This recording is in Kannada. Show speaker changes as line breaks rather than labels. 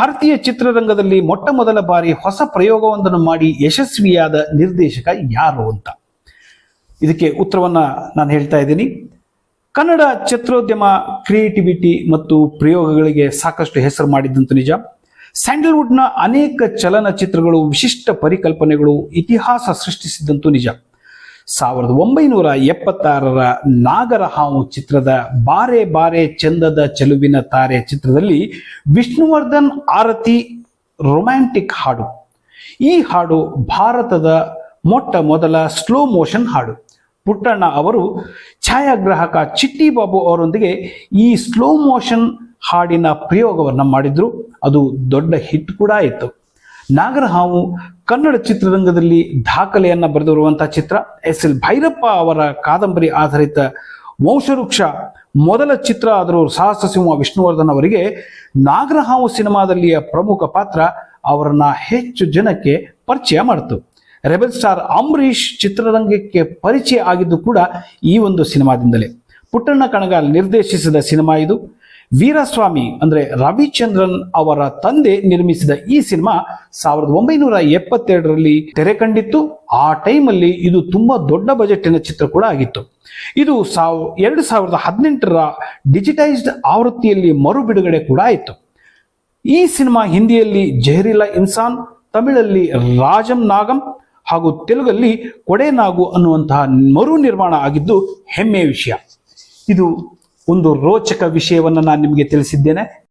ಭಾರತೀಯ ಚಿತ್ರರಂಗದಲ್ಲಿ ಮೊಟ್ಟ ಮೊದಲ ಬಾರಿ ಹೊಸ ಪ್ರಯೋಗವೊಂದನ್ನು ಮಾಡಿ ಯಶಸ್ವಿಯಾದ ನಿರ್ದೇಶಕ ಯಾರು ಅಂತ. ಇದಕ್ಕೆ ಉತ್ತರವನ್ನ ನಾನು ಹೇಳ್ತಾ ಇದ್ದೀನಿ. ಕನ್ನಡ ಚಿತ್ರೋದ್ಯಮ, ಕ್ರಿಯೇಟಿವಿಟಿ ಮತ್ತು ಪ್ರಯೋಗಗಳಿಗೆ ಸಾಕಷ್ಟು ಹೆಸರು ಮಾಡಿದ್ದಂತೂ ನಿಜ. ಸ್ಯಾಂಡಲ್ವುಡ್ನ ಅನೇಕ ಚಲನಚಿತ್ರಗಳು, ವಿಶಿಷ್ಟ ಪರಿಕಲ್ಪನೆಗಳು ಇತಿಹಾಸ ಸೃಷ್ಟಿಸಿದ್ದಂತೂ ನಿಜ. ಸಾವಿರದ ಒಂಬೈನೂರ ಎಪ್ಪತ್ತಾರರ ನಾಗರ ಹಾವು ಚಿತ್ರದ ಬಾರೆ ಬಾರೆ ಚಂದದ ಚೆಲುವಿನ ತಾರೆ ಚಿತ್ರದಲ್ಲಿ ವಿಷ್ಣುವರ್ಧನ್ ಆರತಿ ರೊಮ್ಯಾಂಟಿಕ್ ಹಾಡು. ಈ ಹಾಡು ಭಾರತದ ಮೊಟ್ಟ ಮೊದಲ ಸ್ಲೋ ಮೋಷನ್ ಹಾಡು. ಪುಟ್ಟಣ್ಣ ಅವರು ಛಾಯಾಗ್ರಾಹಕ ಚಿಟ್ಟಿ ಬಾಬು ಅವರೊಂದಿಗೆ ಈ ಸ್ಲೋ ಮೋಷನ್ ಹಾಡಿನ ಪ್ರಯೋಗವನ್ನು ಮಾಡಿದ್ರು. ಅದು ದೊಡ್ಡ ಹಿಟ್ ಕೂಡ ಆಯಿತು. ನಾಗರಹಾವು ಕನ್ನಡ ಚಿತ್ರರಂಗದಲ್ಲಿ ದಾಖಲೆಯನ್ನು ಬರೆದಿರುವಂತಹ ಚಿತ್ರ. ಎಸ್ ಎಲ್ ಭೈರಪ್ಪ ಅವರ ಕಾದಂಬರಿ ಆಧಾರಿತ ವಂಶವೃಕ್ಷ. ಮೊದಲ ಚಿತ್ರ ಆದರೂ ಸಾಹಸ ಸಿಂಹ ವಿಷ್ಣುವರ್ಧನ್ ಅವರಿಗೆ ನಾಗರಹಾವು ಸಿನಿಮಾದಲ್ಲಿಯ ಪ್ರಮುಖ ಪಾತ್ರ ಅವರನ್ನ ಹೆಚ್ಚು ಜನಕ್ಕೆ ಪರಿಚಯ ಮಾಡಿತು. ರೆಬಲ್ ಸ್ಟಾರ್ ಅಂಬರೀಷ್ ಚಿತ್ರರಂಗಕ್ಕೆ ಪರಿಚಯ ಆಗಿದ್ದು ಕೂಡ ಈ ಒಂದು ಸಿನಿಮಾದಿಂದಲೇ. ಪುಟ್ಟಣ್ಣ ಕಣಗಾಲ್ ನಿರ್ದೇಶಿಸಿದ ಸಿನಿಮಾ ಇದು. ವೀರಸ್ವಾಮಿ, ಅಂದ್ರೆ ರವಿಚಂದ್ರನ್ ಅವರ ತಂದೆ ನಿರ್ಮಿಸಿದ ಈ ಸಿನಿಮಾ ಸಾವಿರದ ಒಂಬೈನೂರ ಎಪ್ಪತ್ತೆರಡರಲ್ಲಿ ತೆರೆ ಕಂಡಿತ್ತು. ಆ ಟೈಮಲ್ಲಿ ಇದು ತುಂಬಾ ದೊಡ್ಡ ಬಜೆಟಿನ ಚಿತ್ರ ಕೂಡ ಆಗಿತ್ತು. ಇದು ಸಾವ್, ಎರಡು ಸಾವಿರದ ಹದಿನೆಂಟರ ಡಿಜಿಟೈಸ್ಡ್ ಆವೃತ್ತಿಯಲ್ಲಿ ಮರು ಬಿಡುಗಡೆ ಕೂಡ ಆಯಿತು. ಈ ಸಿನಿಮಾ ಹಿಂದಿಯಲ್ಲಿ ಜಹರಿಲಾ ಇನ್ಸಾನ್, ತಮಿಳಲ್ಲಿ ರಾಜಂ ನಾಗಂ, ಹಾಗೂ ತೆಲುಗಲ್ಲಿ ಕೊಡೆನಾಗು ಅನ್ನುವಂತಹ ಮರು ನಿರ್ಮಾಣ ಆಗಿದ್ದು ಹೆಮ್ಮೆಯ ವಿಷಯ. ಇದು ಒಂದು ರೋಚಕ ವಿಷಯವನ್ನು ನಾನು ನಿಮಗೆ ತಿಳಿಸಿದ್ದೇನೆ.